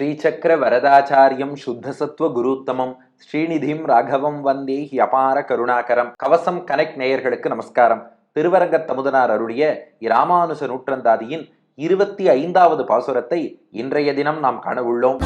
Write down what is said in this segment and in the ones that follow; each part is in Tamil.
ஸ்ரீசக்கர வரதாச்சாரியம் சுத்தசத்துவ குருத்தமம். ஸ்ரீநிதிம் ராகவம் வந்தே அபார கருணாகரம். கவசம் கனெக்ட் நேயர்களுக்கு நமஸ்காரம். திருவரங்க தமுதனார் அருளிய இராமானுச நூற்றந்தாதியின் இருபத்தி ஐந்தாவது பாசுரத்தை இன்றைய தினம் நாம் காண உள்ளோம்.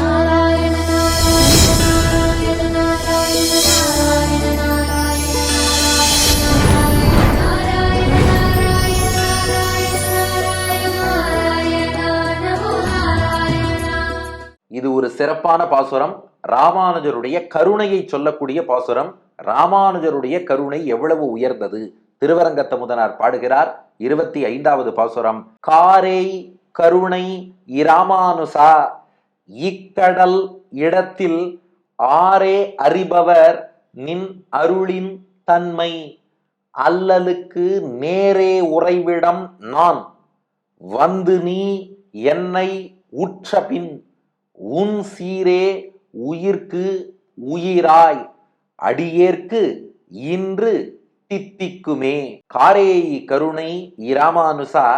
இது ஒரு சிறப்பான பாசுரம். ராமானுஜருடைய கருணையை சொல்லக்கூடிய பாசுரம். ராமானுஜருடைய கருணை எவ்வளவு உயர்ந்தது? திருவரங்கத்த முதனார் பாடுகிறார். இருபத்தி ஐந்தாவது பாசுரம். காரை கருணை இராமானுசா. இக்கடல் இடத்தில் ஆரே அறிபவர் நின் அருளின் தன்மை. அல்லலுக்கு நேரே உறைவிடம் நான். வந்து நீ என்னை உற்ற பின் உன் சீரே உயிர்க்கு உயிராய் அடியேற்கு இன்று தித்திக்குமே. காரேயி கருணை இராமானுசா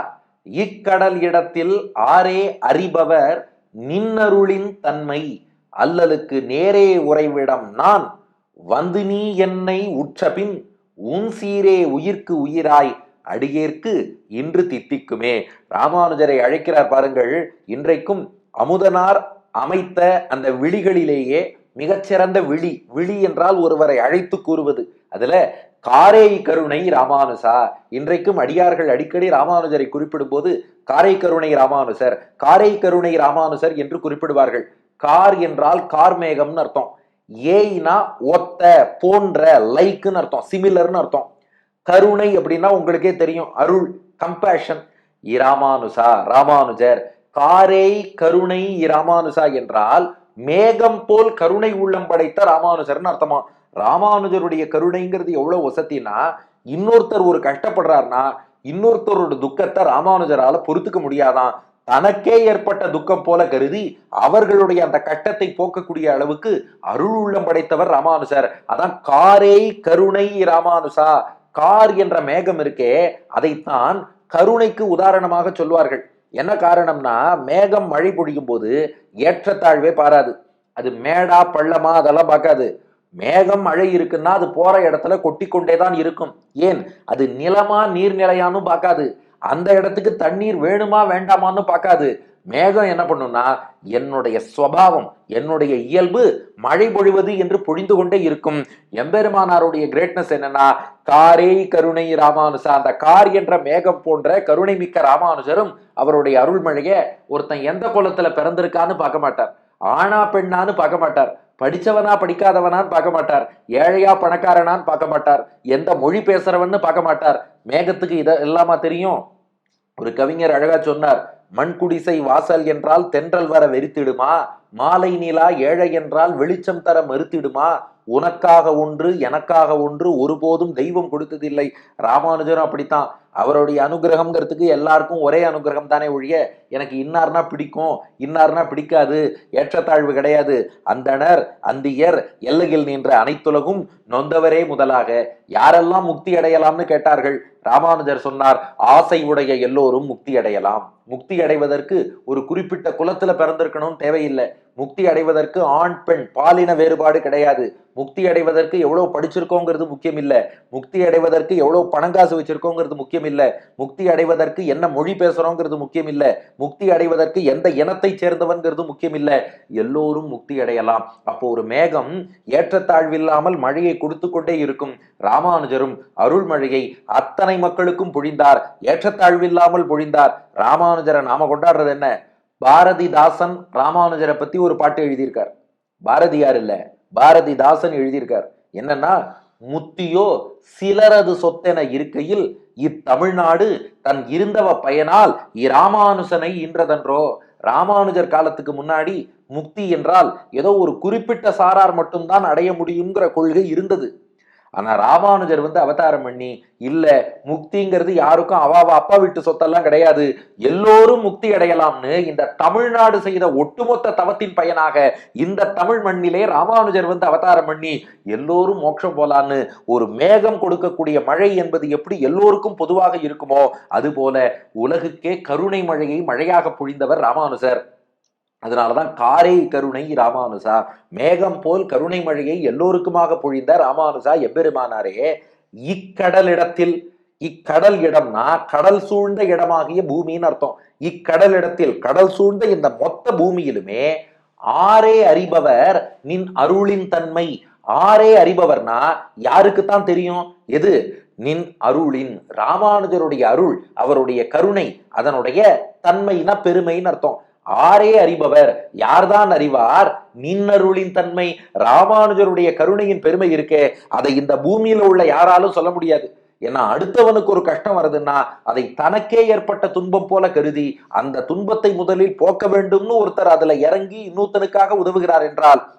இக்கடல் இடத்தில் ஆரே அறிபவர் நின்னருளின் தன்மை அல்லலுக்கு நேரே உறைவிடம் நான் வந்து நீ என்னை உற்றபின் உன் சீரே உயிர்க்கு உயிராய் அடியேற்கு இன்று தித்திக்குமே. ராமானுஜரை அழைக்கிறார் பாருங்கள் இன்றைக்கும் அமுதனார் அமைத்த அந்த விழிகளிலேயே மிகச்சிறந்த விழி விழி என்றால் ஒருவரை அழைத்து கூறுவது. அதுல காரை கருணை ராமானுசா. இன்றைக்கும் அடியார்கள் அடிக்கடி ராமானுஜரை குறிப்பிடும் போது காரை கருணை ராமானுசர் காரை கருணை ராமானுசர் என்று குறிப்பிடுவார்கள். கார் என்றால் கார்மேகம்னு அர்த்தம். ஏய்னா ஒத்த போன்ற லைக்குன்னு அர்த்தம் சிமிலர்னு அர்த்தம். கருணை அப்படின்னா உங்களுக்கே தெரியும் அருள் கம்பேஷன் இராமானுசா ராமானுஜர் காரை கருணை இராமானுசா என்றால் மேகம் போல் கருணை உள்ளம் படைத்த ராமானுஜர்னு அர்த்தமா? ராமானுஜருடைய கருணைங்கிறது எவ்வளவு வசத்தினா இன்னொருத்தர் ஒரு கஷ்டப்படுறாருன்னா இன்னொருத்தரோட துக்கத்தை ராமானுஜரால பொறுத்துக்க முடியாதான். தனக்கே ஏற்பட்ட துக்கம் போல கருதி அவர்களுடைய அந்த கஷ்டத்தை போக்கக்கூடிய அளவுக்கு அருள் உள்ளம் படைத்தவர் ராமானுஜர் அதான் காரை கருணை ராமானுசா கார் என்ற மேகம் இருக்கே அதைத்தான் கருணைக்கு உதாரணமாக சொல்வார்கள். என்ன காரணம்னா மேகம் மழை பொழியும் போது ஏற்றத்தாழ்வே பாராது. அது மேடா பள்ளமா அதெல்லாம் பார்க்காது. மேகம் மழை இருக்குன்னா அது போற இடத்துல கொட்டி கொண்டே தான் இருக்கும். ஏன்? அது நிலமா நீர்நிலையான்னு பார்க்காது. அந்த இடத்துக்கு தண்ணீர் வேணுமா வேண்டாமான்னு பார்க்காது. மேகம் என்ன பண்ணும்னா என்னுடைய சுவாவம் என்னுடைய இயல்பு மழை பொழிவது என்று பொழிந்து கொண்டே இருக்கும். எம்பெருமானாருடைய கிரேட்னஸ் என்னன்னா காரே கருணை ராமானுசா அந்த கார் என்ற மேகம் போன்ற கருணை மிக்க ராமானுஜரும் அவருடைய அருள்மழையை ஒருத்தன் எந்த குலத்துல பிறந்திருக்கான்னு பார்க்க மாட்டார். ஆணா பெண்ணான்னு பார்க்க மாட்டார். படிச்சவனா படிக்காதவனான்னு பார்க்க மாட்டார். ஏழையா பணக்காரனான்னு பார்க்க மாட்டார். எந்த மொழி பேசுறவன்னு பார்க்க மாட்டார். மேகத்துக்கு இத எல்லாமா தெரியும். ஒரு கவிஞர் அழகா சொன்னார் மண் குடிசை வாசல் என்றால் தென்றல் வர வெறித்திடுமா? மாலை நிலா ஏழை என்றால் வெளிச்சம் தர மறுத்திடுமா? உனக்காக ஒன்று எனக்காக ஒன்று ஒருபோதும் தெய்வம் கொடுத்ததில்லை. ராமானுஜரும் அப்படித்தான். அவருடைய அனுகிரகம்ங்கிறதுக்கு எல்லாருக்கும் ஒரே அனுகிரகம் தானே ஒழிய எனக்கு இன்னார்னா பிடிக்கும் இன்னார்னா பிடிக்காது ஏற்றத்தாழ்வு கிடையாது. அந்தணர் அந்தியர் எல்லையில் நின்ற அனைத்துலகும் நொந்தவரே முதலாக. யாரெல்லாம் முக்தி அடையலாம்னு கேட்டார்கள்? ராமானுஜர் சொன்னார் ஆசை உடைய எல்லோரும் முக்தி அடையலாம். முக்தி அடைவதற்கு ஒரு குறிப்பிட்ட குலத்துல பிறந்திருக்கணும்னு தேவையில்லை. முக்தி அடைவதற்கு ஆண் பெண் பாலின வேறுபாடு கிடையாது. முக்தி அடைவதற்கு எவ்வளவு படிச்சிருக்கோங்கிறது முக்கியம் இல்ல முக்தி அடைவதற்கு எவ்வளவு பணங்காசு வச்சிருக்கோங்கிறது முக்கியம் இல்ல முக்தி அடைவதற்கு என்ன மொழி பேசுறோங்கிறது முக்கியம் இல்ல முக்தி அடைவதற்கு எந்த இனத்தை சேர்ந்தவன்கிறது முக்கியம் இல்ல எல்லோரும் முக்தி அடையலாம். அப்போ ஒரு மேகம் ஏற்றத்தாழ்வில்லாமல் மழையை கொடுத்து கொண்டே இருக்கும். ராமானுஜரும் அருள்மழையை அத்தனை மக்களுக்கும் பொழிந்தார். ஏற்றத்தாழ்வில்லாமல் பொழிந்தார். ராமானுஜரை நாம கொண்டாடுறது என்ன? பாரதிதாசன் ராமானுஜரை பத்தி ஒரு பாட்டு எழுதியிருக்கார். பாரதியார் இல்ல பாரதிதாசன் எழுதியிருக்கார். என்னன்னா முத்தியோ சிலரது சொத்தென இருக்கையில் இத்தமிழ்நாடு தன் இருந்தவ பயனால் இராமானுசனை இன்றதன்றோ ராமானுஜர் காலத்துக்கு முன்னாடி முக்தி என்றால் ஏதோ ஒரு குறிப்பிட்ட சாரார் மட்டும்தான் அடைய முடியுங்கிற கொள்கை இருந்தது. ஆனா ராமானுஜர் வந்து அவதாரம் பண்ணி இல்ல முக்திங்கிறது யாருக்கும் அவாவ அப்பா வீட்டு சொத்தெல்லாம் கிடையாது. எல்லோரும் முக்தி அடையலாம்னு இந்த தமிழ்நாடு செய்த ஒட்டுமொத்த தவத்தின் பயனாக இந்த தமிழ் மண்ணிலே ராமானுஜர் வந்து அவதாரம் பண்ணி எல்லோரும் மோட்சம் போலான்னு ஒரு மேகம் கொடுக்கக்கூடிய மழை என்பது எப்படி எல்லோருக்கும் பொதுவாக இருக்குமோ அதுபோல உலகுக்கே கருணை மழையை மழையாக பொழிந்தவர் ராமானுஜர். அதனாலதான் காரை கருணை ராமானுசா மேகம் போல் கருணை மழையை எல்லோருக்குமாக பொழிந்த ராமானுசா எம்பெருமானாரே இக்கடலிடத்தில் இக்கடல் இடம்னா கடல் சூழ்ந்த இடமாகிய பூமின்னு அர்த்தம். இக்கடல் இடத்தில் கடல் சூழ்ந்த இந்த மொத்த பூமியிலுமே ஆரே அறிபவர் நின் அருளின் தன்மை. ஆரே அறிபவர்னா யாருக்குத்தான் தெரியும்? எது? நின் அருளின் ராமானுஜருடைய அருள் அவருடைய கருணை அதனுடைய தன்மைனா பெருமைன்னு அர்த்தம். ஆரே அறிபவர். யார்தான் அறிவார்? நின்னருளின் தன்மை ராமானுஜருடைய கருணையின் பெருமை இருக்கே. அதை இந்த பூமியில உள்ள யாராலும் சொல்ல முடியாது. ஏன்னா அடுத்தவனுக்கு ஒரு கஷ்டம் வருதுன்னா அதை தனக்கே ஏற்பட்ட துன்பம் போல கருதி அந்த துன்பத்தை முதலில் போக்க வேண்டும்னு ஒருத்தர் அதுல இறங்கி இன்னொருத்தனுக்காக உதவுகிறார் என்றால்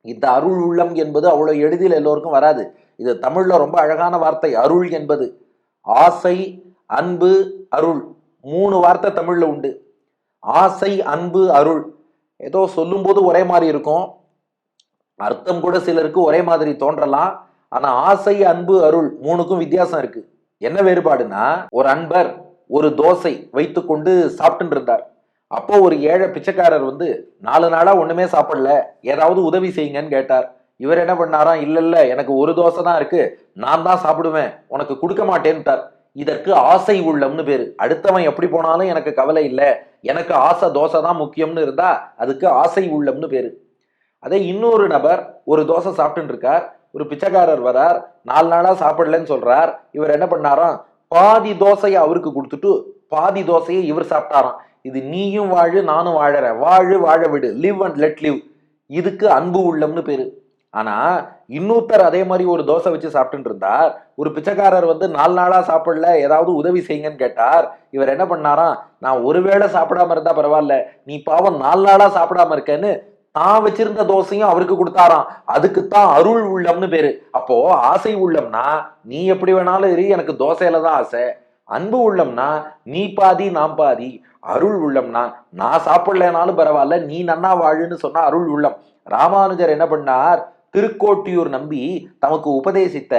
இந்த அருள் உள்ளம் என்பது அவ்வளவு எளிதில் எல்லோருக்கும் வராது. இது தமிழ்ல ரொம்ப அழகான வார்த்தை அருள் என்பது. ஆசை அன்பு அருள். மூணு வார்த்தை தமிழ்ல உண்டு. ஆசை அன்பு அருள். ஏதோ சொல்லும்போது ஒரே மாதிரி இருக்கும். அர்த்தம் கூட சிலருக்கு ஒரே மாதிரி தோன்றலாம். ஆனா ஆசை அன்பு அருள் மூணுக்கும் வித்தியாசம் இருக்கு. என்ன வேறுபாடுனா ஒரு அன்பர் ஒரு தோசை வைத்துக்கொண்டு சாப்பிட்டு இருந்தார். அப்போ ஒரு ஏழை பிச்சைக்காரர் வந்து நாலு நாளா ஒண்ணுமே சாப்பிடல. ஏதாவது உதவி செய்யுங்கன்னு கேட்டார். இவர் என்ன பண்ணாராம்? இல்ல இல்ல எனக்கு ஒரு தோசை தான் இருக்கு. நான் தான் சாப்பிடுவேன். உனக்கு கொடுக்க மாட்டேன்ட்டார். இதற்கு ஆசை உள்ளம்னு பேரு. அடுத்தவன் எப்படி போனாலும் எனக்கு கவலை இல்லை. எனக்கு ஆசை தோசை தான் முக்கியம்னு இருந்தா அதுக்கு ஆசை உள்ளம்னு பேரு. அதே இன்னொரு நபர் ஒரு தோசை சாப்பிட்டுன்னு இருக்கார். ஒரு பிச்சைக்காரர் வரார். நாலு நாளா சாப்பிடலன்னு சொல்றார். இவர் என்ன பண்ணாராம்? பாதி தோசையை அவருக்கு கொடுத்துட்டு பாதி தோசையை இவர் சாப்பிட்டாராம். இது நீயும் வாழு நானும் வாழறேன். வாழு வாழ விடு. லிவ் அண்ட் லெட் லிவ் இதுக்கு அன்பு உள்ளம்னு பேரு. ஆனா இன்னொருத்தர் அதே மாதிரி ஒரு தோசை வச்சு சாப்பிட்டு இருந்தார் ஒரு பிச்சைக்காரர் வந்து நாலு நாளா சாப்பிடல ஏதாவது உதவி செய்யுங்கன்னு கேட்டார். இவர் என்ன பண்ணாராம்? நான் ஒருவேளை சாப்பிடாம இருந்தா பரவாயில்ல நீ பாவம் நாலு நாளா சாப்பிடாம இருக்கேன்னு தான் வச்சிருந்த தோசையும் அவருக்கு கொடுத்தாராம். அதுக்குத்தான் அருள் உள்ளம்னு பேரு. அப்போ ஆசை உள்ளம்னா நீ எப்படி வேணாலும் இரு எனக்கு தோசையில தான் ஆசை. அன்பு உள்ளம்னா நீ பாதி நான் பாதி. அருள் உள்ளம்னா நான் சாப்பிடலனாலும் பரவாயில்ல நீ நன்னா வாழுன்னு சொன்னா அருள் உள்ளம். ராமானுஜர் என்ன பண்ணார்? திருக்கோட்டியூர் நம்பி தமக்கு உபதேசித்த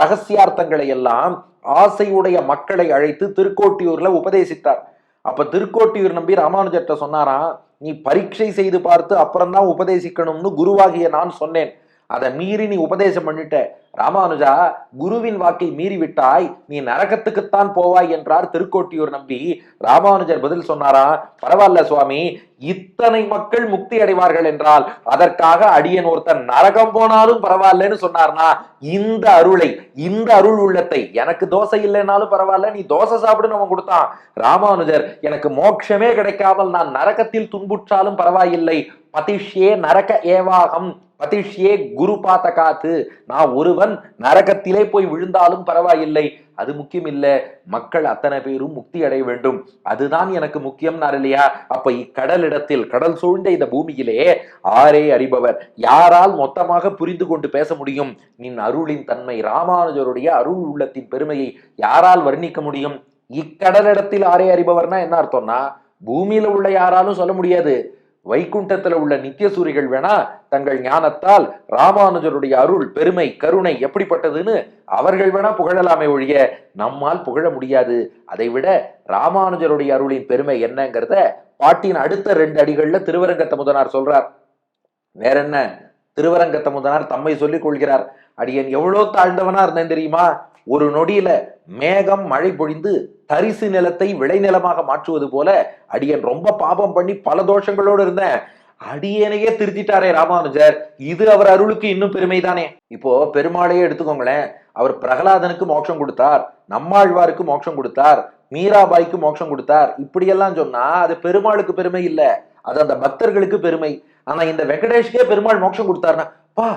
ரகசியார்த்தங்களை எல்லாம் ஆசையுடைய மக்களை அழைத்து திருக்கோட்டியூர்ல உபதேசித்தார். அப்ப திருக்கோட்டியூர் நம்பி ராமானுஜர்கிட்ட சொன்னாராம் நீ பரீட்சை செய்து பார்த்து அப்புறம்தான் உபதேசிக்கணும்னு குருவாகிய நான் சொன்னேன். அதை மீறி நீ உபதேசம் பண்ணிட்ட. ராமானுஜா குருவின் வாக்கை மீறி விட்டாய் நீ நரகத்துக்குத்தான் போவாய் என்றார் திருக்கோட்டியூர் நம்பி. ராமானுஜர் பதில் சொன்னாரா? பரவாயில்ல சுவாமி இத்தனை மக்கள் முக்தி அடைவார்கள் என்றால் அதற்காக அடியன் ஒருத்தன் நரகம் போனாலும் பரவாயில்லன்னு சொன்னார்னா இந்த அருளை இந்த அருள் உள்ளத்தை எனக்கு தோசை இல்லைனாலும் பரவாயில்ல நீ தோசை சாப்பிடுன்னு அவன் கொடுத்தான். ராமானுஜர் எனக்கு மோட்சமே கிடைக்காமல் நான் நரகத்தில் துன்புற்றாலும் பரவாயில்லை. பதிஷ்யே நரக ஏவாகம். பதிஷ்யே குரு பாத்தகாத்து நான் ஒருவன் நரகத்திலே போய் விழுந்தாலும் பரவாயில்லை. அது முக்கியம் இல்ல மக்கள் அத்தனை பேரும் முக்தி அடைய வேண்டும். அதுதான் எனக்கு முக்கியம் இல்லையா அப்ப இக்கடலிடத்தில் கடல் சூழ்ந்த இந்த பூமியிலே ஆரே அறிபவர். யாரால் மொத்தமாக புரிந்து கொண்டு பேச முடியும்? நின் அருளின் தன்மை ராமானுஜருடைய அருள் உள்ளத்தின் பெருமையை யாரால் வர்ணிக்க முடியும்? இக்கடலிடத்தில் ஆரே அறிபவர்னா என்ன அர்த்தம்னா பூமியில உள்ள யாராலும் சொல்ல முடியாது. வைகுண்டத்துல உள்ள நித்தியசூரிகள் வேணா தங்கள் ஞானத்தால் ராமானுஜருடைய அருள் பெருமை கருணை எப்படிப்பட்டதுன்னு அவர்கள் வேணா புகழலாமே ஒழிய நம்மால் புகழ முடியாது. அதை விட ராமானுஜருடைய அருளின் பெருமை என்னங்கிறத பாட்டின் அடுத்த ரெண்டு அடிகள்ல திருவரங்கத்த முதனார் சொல்றார். வேற என்ன? திருவரங்கத்த முதனார் தம்மை சொல்லிக் கொள்கிறார். அடியன் எவ்வளோ தாழ்ந்தவனா இருந்தேன் தெரியுமா? ஒரு நொடியில மேகம் மழை பொழிந்து தரிசு நிலத்தை விளைநிலமாக மாற்றுவது போல அடியன் ரொம்ப பாபம் பண்ணி பல தோஷங்களோடு இருந்தேன். அடியனையே திருத்திட்டாரே ராமானுஜர். இது அவர் அருளுக்கு இன்னும் பெருமைதானே. இப்போ பெருமாளையே எடுத்துக்கோங்களேன். அவர் பிரகலாதனுக்கு மோட்சம் கொடுத்தார் நம்மாழ்வாருக்கு மோட்சம் கொடுத்தார் மீராபாய்க்கு மோட்சம் கொடுத்தார். இப்படியெல்லாம் சொன்னா அது பெருமாளுக்கு பெருமை இல்ல. அது அந்த பக்தர்களுக்கு பெருமை. ஆனா இந்த வெங்கடேஷ்கே பெருமாள் மோட்சம் கொடுத்தாருன்னா பா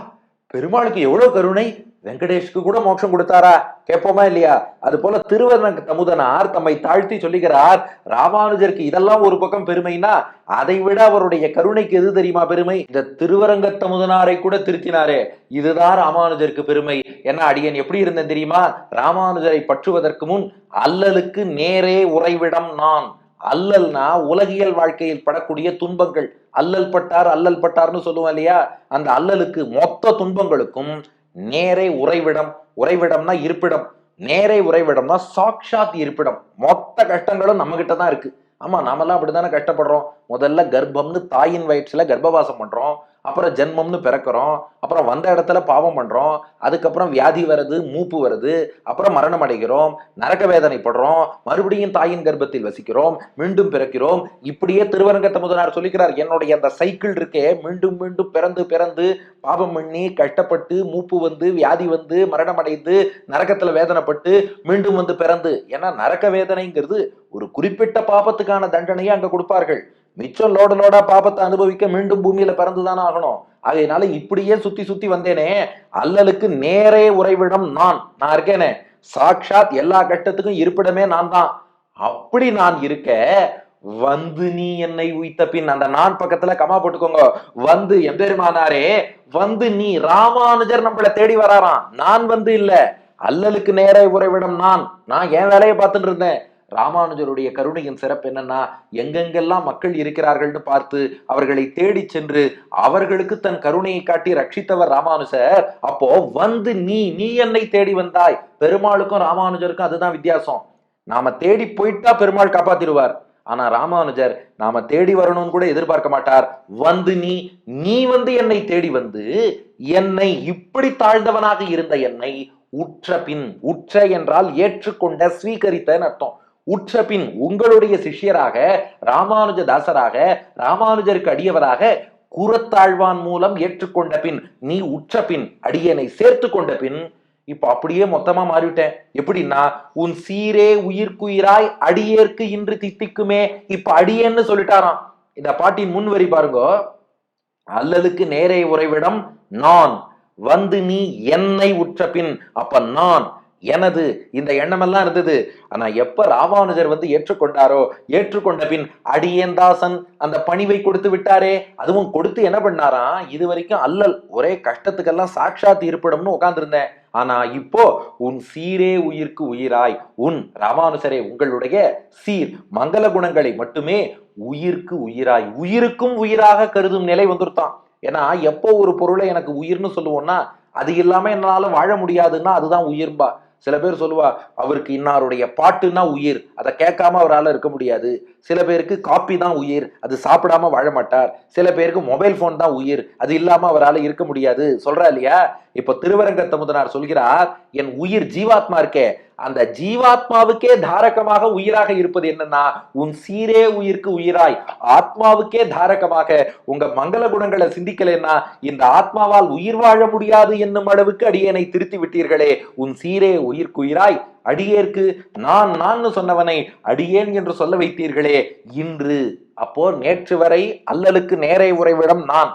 பெருமாளுக்கு எவ்வளவு கருணை. வெங்கடேஷ்க்கு கூட மோட்சம் கொடுத்தாரா? கேட்போமா இல்லையா? அது போல திருவரங்க தமுதனார் தம்மை தாழ்த்தி சொல்லுகிறார் ராமானுஜருக்கு இதெல்லாம் ஒரு பக்கம் பெருமைனா அதை விட அவருடைய கருணைக்கு எது தெரியுமா பெருமை? இந்த திருவரங்க தமுதனாரை கூட திருத்தினாரே. இதுதான் ராமானுஜருக்கு பெருமை. என்ன அடியன் எப்படி இருந்தேன் தெரியுமா? ராமானுஜரை பற்றுவதற்கு முன் அல்லலுக்கு நேரே உறைவிடம் நான். அல்லல்னா உலகியல் வாழ்க்கையில் படக்கூடிய துன்பங்கள். அல்லல் பட்டார் அல்லல் பட்டார்னு சொல்லுவோம் இல்லையா? அந்த அல்லலுக்கு மொத்த துன்பங்களுக்கும் நேரே உறைவிடம் உறைவிடம்னா இருப்பிடம். நேரே உறைவிடம்னா சாக்ஷாத் இருப்பிடம். மொத்த கஷ்டங்களும் நம்ம கிட்ட தான் இருக்கு. ஆமா நாமெல்லாம் அப்படித்தானே கஷ்டப்படுறோம்? முதல்ல கர்ப்பம்னு தாயின் வயிற்றுல கர்ப்பவாசம் பண்றோம். அப்புறம் ஜென்மம்னு பிறக்கிறோம் அப்புறம் வந்த இடத்துல பாவம் பண்ணுறோம் அதுக்கப்புறம் வியாதி வருது மூப்பு வருது அப்புறம் மரணம் அடைகிறோம் நரக வேதனைப்படுறோம் மறுபடியும் தாயின் கர்ப்பத்தில் வசிக்கிறோம் மீண்டும் பிறக்கிறோம் இப்படியே திருவரங்கத்த முதலார் சொல்லிக்கிறார் என்னுடைய அந்த சைக்கிள் இருக்கே மீண்டும் மீண்டும் பிறந்து பிறந்து பாபம் பண்ணி கஷ்டப்பட்டு மூப்பு வந்து வியாதி வந்து மரணம் அடைந்து நரகத்துல வேதனைப்பட்டு மீண்டும் வந்து பிறந்து ஏன்னா நரக வேதனைங்கிறது ஒரு குறிப்பிட்ட பாபத்துக்கான தண்டனையை அங்கே கொடுப்பார்கள். மிச்சம் லோட லோடா பாபத்தை அனுபவிக்க மீண்டும் பூமியில பிறந்துதானே ஆகணும். ஆகையினால இப்படியே சுத்தி சுத்தி வந்தேனே அல்லலுக்கு நேரே உறைவிடம் நான். நான் இருக்கேனே. சாக்ஷாத் எல்லா கட்டத்துக்கும் இருப்பிடமே நான் தான் அப்படி நான் இருக்க வந்து நீ என்னை உய்த்த பின் அந்த நான் பக்கத்துல கமா போட்டுக்கோங்க. வந்து எம்பெருமானாரே வந்து நீ ராமானுஜர் நம்மள தேடி வராராம். நான் வந்து இல்ல. அல்லலுக்கு நேரே உறைவிடம் நான். நான் என் வேலையை பார்த்துட்டு இருந்தேன். ராமானுஜருடைய கருணையின் சிறப்பு என்னன்னா எங்கெங்கெல்லாம் மக்கள் இருக்கிறார்கள்னு பார்த்து அவர்களை தேடி சென்று அவர்களுக்கு தன் கருணையை காட்டி ரட்சித்தவர் ராமானுஜர். அப்போ வந்து நீ நீ என்னை தேடி வந்தாய். பெருமாளுக்கும் ராமானுஜருக்கும் அதுதான் வித்தியாசம். நாம தேடி போயிட்டா பெருமாள் காப்பாத்திடுவார். ஆனா ராமானுஜர் நாம தேடி வரணும்னு கூட எதிர்பார்க்க மாட்டார். வந்து நீ நீ வந்து என்னை தேடி வந்து என்னை இப்படி தாழ்ந்தவனாக இருந்த என்னை உற்ற பின் உற்ற என்றால் ஏற்றுக்கொண்ட ஸ்வீகரித்தன்னு அர்த்தம். உற்ற பின் உங்களுடைய சிஷ்யராக ராமானுஜ தாசராக ராமானுஜருக்கு அடியவராக குரத்தாழ்வான் மூலம் ஏற்றுக்கொண்ட பின் நீ உற்ற பின் அடியனை சேர்த்து கொண்ட பின் இப்ப அப்படியே மொத்தமா மாறிவிட்டேன். எப்படின்னா உன் சீரே உயிர்க்குயிராய் அடியேற்கு இன்று தித்திக்குமே இப்ப அடியேன்னு சொல்லிட்டாராம். இந்த பாட்டின் முன் வரி பாருங்க. அல்லலுக்கு நேரே உறைவிடம் நான் வந்து நீ என்னை உற்ற பின் அப்ப நான் எனது இந்த எண்ணமெல்லாம் இருந்தது. ஆனா எப்ப ராமானுஜர் வந்து ஏற்றுக்கொண்டாரோ ஏற்றுக்கொண்ட பின் அடியேந்தாசன் அந்த பணிவை கொடுத்து விட்டாரே அதுவும் கொடுத்து என்ன பண்ணாராம் இது வரைக்கும் அல்லல் ஒரே கஷ்டத்துக்கெல்லாம் சாட்சாத் இருப்பிடம்னு உட்காந்துருந்தேன் ஆனா இப்போ உன் சீரே உயிர்க்கு உயிராய் உன் ராமானுஜரே உங்களுடைய சீர் மங்கள குணங்களை மட்டுமே உயிர்க்கு உயிராய் உயிருக்கும் உயிராக கருதும் நிலை வந்துருத்தான். ஏன்னா எப்போ ஒரு பொருளை எனக்கு உயிர்னு சொல்லுவோம்னா அது இல்லாம என்னால வாழ முடியாதுன்னா அதுதான் உயிர்பா. சில பேர் சொல்லுவா அவருக்கு இன்னாருடைய பாட்டுன்னா உயிர். அதை கேட்காம அவரால் இருக்க முடியாது. சில பேருக்கு காப்பி தான் உயிர் அது சாப்பிடாம வாழ மாட்டார். சில பேருக்கு மொபைல் ஃபோன் தான் உயிர் அது இல்லாம அவரால் இருக்க முடியாது. சொல்றா இல்லையா? இப்ப திருவரங்கத்த முதனார் சொல்கிறார் என் உயிர் ஜீவாத்மா இருக்கே அந்த ஜீவாத்மாவுக்கே தாரகமாக உயிராக இருப்பது என்னன்னா உன் சீரே உயிர்க்கு உயிராய். ஆத்மாவுக்கே தாரகமாக உங்க மங்கள குணங்களை சிந்திக்கலைன்னா இந்த ஆத்மாவால் உயிர் வாழ முடியாது என்னும் அளவுக்கு அடியேனை திருத்தி விட்டீர்களே. உன் சீரே உயிர்க்கு உயிராய். அடியேற்கு நான் நான் சொன்னவனை அடியேன் என்று சொல்ல வைத்தீர்களே. இன்று அப்போ நேற்று வரை அல்லலுக்கு நேரே உறைவிடம் நான்.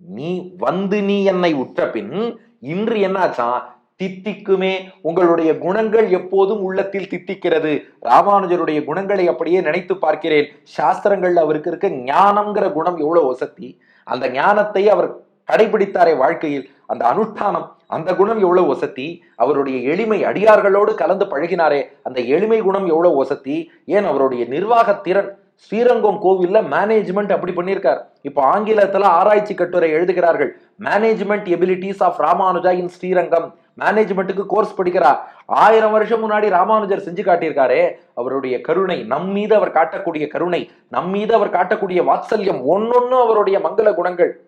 நீ வந்து நீ என்னை உற்ற பின் இன்று என்னாச்சான்? தித்திக்குமே. உங்களுடைய குணங்கள் எப்போதும் உள்ளத்தில் தித்திக்கிறது. ராமானுஜருடைய குணங்களை அப்படியே நினைத்து பார்க்கிறேன். சாஸ்திரங்கள்ல அவருக்கு இருக்க ஞானம்ங்கிற குணம் எவ்வளவு வசதி? அந்த ஞானத்தை அவர் கடைபிடித்தாரே வாழ்க்கையில். அந்த அனுஷ்டானம் அந்த குணம் எவ்வளவு வசத்தி அவருடைய எளிமை அடியார்களோடு கலந்து பழகினாரே. அந்த எளிமை குணம் எவ்வளவு வசத்தி ஏன் அவருடைய நிர்வாக திறன் ஸ்ரீரங்கம் கோவில்ல மேனேஜ்மெண்ட் அப்படி பண்ணியிருக்கார். இப்போ ஆங்கிலத்துல ஆராய்ச்சி கட்டுரை எழுதுகிறார்கள். Management abilities of Ramanuja in Srirangam. மேனேஜ்மெண்ட்டுக்கு course படிக்கிறார். ஆயிரம் வருஷம் முன்னாடி ராமானுஜர் செஞ்சு காட்டியிருக்காரே அவருடைய கருணை நம் மீது அவர் காட்டக்கூடிய கருணை நம் மீது அவர் காட்டக்கூடிய வாத்சல்யம் ஒன்னொன்னும் அவருடைய மங்கள குணங்கள்.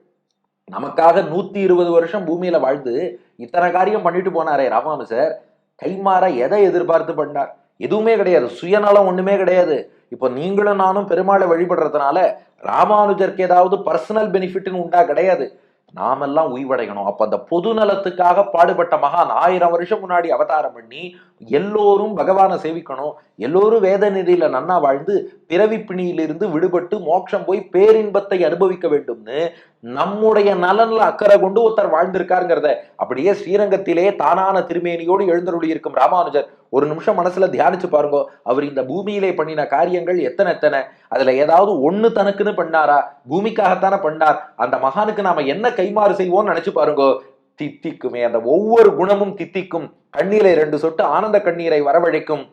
நமக்காக நூத்தி இருபது வருஷம் பூமியில வாழ்ந்து இத்தனை காரியம் பண்ணிட்டு போனாரே ராமானுஜர். கைமாற எதை எதிர்பார்த்து பண்ணார்? எதுவுமே கிடையாது. சுயநலம் ஒண்ணுமே கிடையாது. இப்போ நீங்களும் நானும் பெருமாளை வழிபடுறதுனால ராமானுஜருக்கு ஏதாவது பர்சனல் பெனிஃபிட்னு உண்டா? கிடையாது. நாமெல்லாம் உய்வடையணும். அப்ப அந்த பொது நலத்துக்காக பாடுபட்ட மகான் ஆயிரம் வருஷம் முன்னாடி அவதாரம் பண்ணி எல்லோரும் பகவானை சேவிக்கணும். எல்லோரும் வேத நெறியில நன்னா வாழ்ந்து பிறவி பிணியிலிருந்து விடுபட்டு மோட்சம் போய் பேரின்பத்தை அனுபவிக்க வேண்டும்னு நம்முடைய நலன்ல அக்கறை கொண்டு ஒருத்தர் வாழ்ந்திருக்காருங்கிறத அப்படியே ஸ்ரீரங்கத்திலே தானான திருமேனியோடு எழுந்தருளி இருக்கும் ராமானுஜர் ஒரு நிமிஷம் மனசுல தியானிச்சு பாருங்க. அவர் இந்த பூமியிலே பண்ணின காரியங்கள் எத்தனை எத்தனை அதுல ஏதாவது ஒண்ணு தனக்குன்னு பண்ணாரா? பூமிக்காகத்தானே பண்ணார். அந்த மகானுக்கு நாம என்ன கைமாறு செய்வோம்னு நினைச்சு பாருங்க. தித்திக்குமே. அந்த ஒவ்வொரு குணமும் தித்திக்கும். கண்ணீரை ரெண்டு சொட்டு ஆனந்த கண்ணீரை வரவழைக்கும்.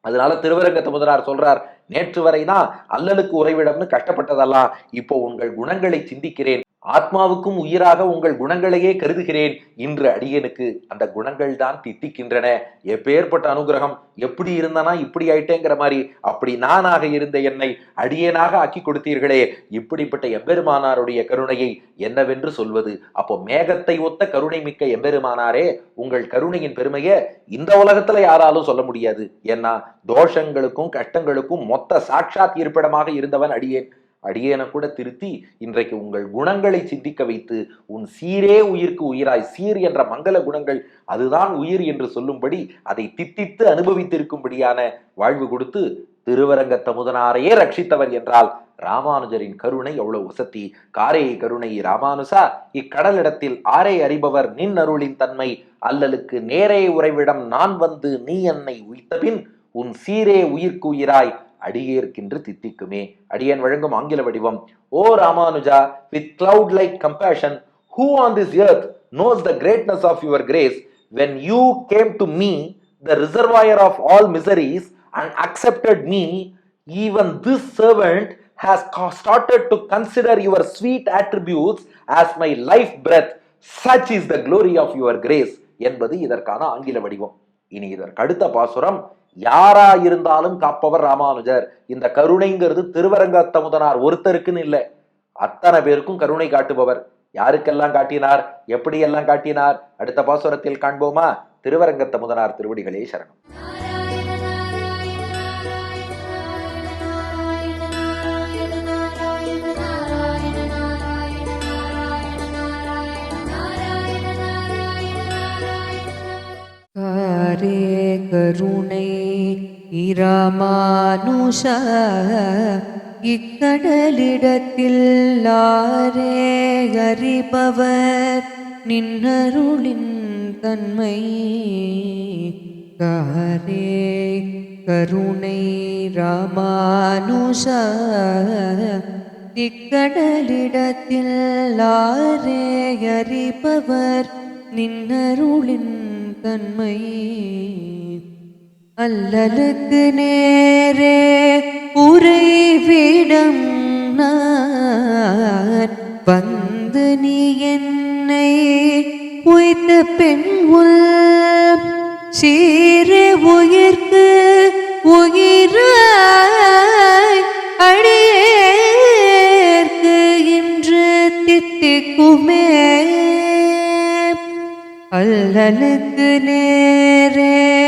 அதனால திருவரங்கத்து முதலார் சொல்றார் நேற்று வரைதான் அல்லலுக்கு உறைவிடம்னு கஷ்டப்பட்டதெல்லாம் இப்போ உங்கள் குணங்களை சிந்திக்கிறேன். ஆத்மாவுக்கும் உயிராக உங்கள் குணங்களையே கருதுகிறேன் இன்று அடியனுக்கு அந்த குணங்கள் தான் தித்திக்கின்றன. எப்பேற்பட்ட அனுகிரகம் எப்படி இருந்தனா இப்படி ஆயிட்டேங்கிற மாதிரி அப்படி நானாக இருந்த என்னை அடியேனாக ஆக்கி கொடுத்தீர்களே. இப்படிப்பட்ட எம்பெருமானாருடைய கருணையை என்னவென்று சொல்வது? அப்போ மேகத்தை ஒத்த கருணை மிக்க எம்பெருமானாரே உங்கள் கருணையின் பெருமையை இந்த உலகத்துல யாராலும் சொல்ல முடியாது. ஏன்னா தோஷங்களுக்கும் கஷ்டங்களுக்கும் மொத்த சாட்சாத் இருப்பிடமாக இருந்தவன் அடியேன். அடியேன கூட திருத்தி இன்றைக்கு உங்கள் குணங்களை சிந்திக்க வைத்து உன் சீரே உயிர்க்கு உயிராய் சீர் என்ற மங்கள குணங்கள் அதுதான் உயிர் என்று சொல்லும்படி அதை தித்தித்து அனுபவித்திருக்கும்படியான வாழ்வு கொடுத்து திருவரங்கத்த முதனாரையே ரட்சித்தவர் என்றால் ராமானுஜரின் கருணை எவ்வளவு உசத்தி காரே கருணை ராமானுசா இக்கடலிடத்தில் ஆரே அறிபவர் நின் அருளின் தன்மை. அல்லலுக்கு நேரே உறைவிடம் நான் வந்து நீ என்னை உய்த்தபின் உன் சீரே உயிர்க்கு உயிராய் அடியேற்கின்று தித்திக்குமே அடியன் வழங்கும் ஆங்கில வடிவம் O Ramanuja with cloud like compassion who on this earth knows the greatness of your grace when you came to me the reservoir of all miseries and accepted me even this servant has started to consider your sweet attributes as my life breath such is the glory of your grace என்பது இதற்கான ஆங்கில வடிவம் இனி இதற்கு அடுத்த பாசுரம் யாரா இருந்தாலும் காப்பவர் ராமானுஜர். இந்த கருணைங்கிறது திருவரங்கத்தமுதனார் ஒருத்தருக்குன்னு இல்லை. அத்தனை பேருக்கும் கருணை காட்டுபவர். யாருக்கெல்லாம் காட்டினார்? எப்படியெல்லாம் காட்டினார்? அடுத்த பாசுரத்தில் காண்போமா? திருவரங்கத்தமுதனார் திருவடிகளே சரணம். கருணை இராமானுஷ இக்கடலிடத்தில் லாரே அறிபவர். நின்னருளின் தன்மை காரே கருணை ராமானுஷ இக்கடலிடத்தில் லாரே அறிபவர். நின்னருளின் தன்மை அல்லலுக்கு நேரே உறைவிடம் நான். வந்து நீ என்னை உய்த்த பெண் உள் சீர உயிர்க்கு உயிராய் அடியேற்கு இன்று தித்திக்குமே. அல்லலுக்கு நேரே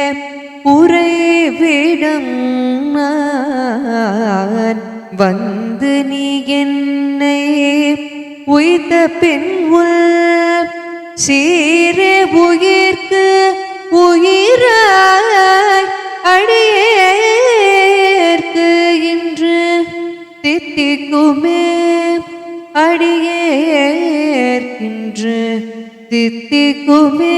வந்து நீ என்னை உய்த பின் உள் சீரே உயிர்க்கு உயிராய் அடியேற்கு இன்று தித்திக்குமே அடியேற்கின்று தித்திக்குமே.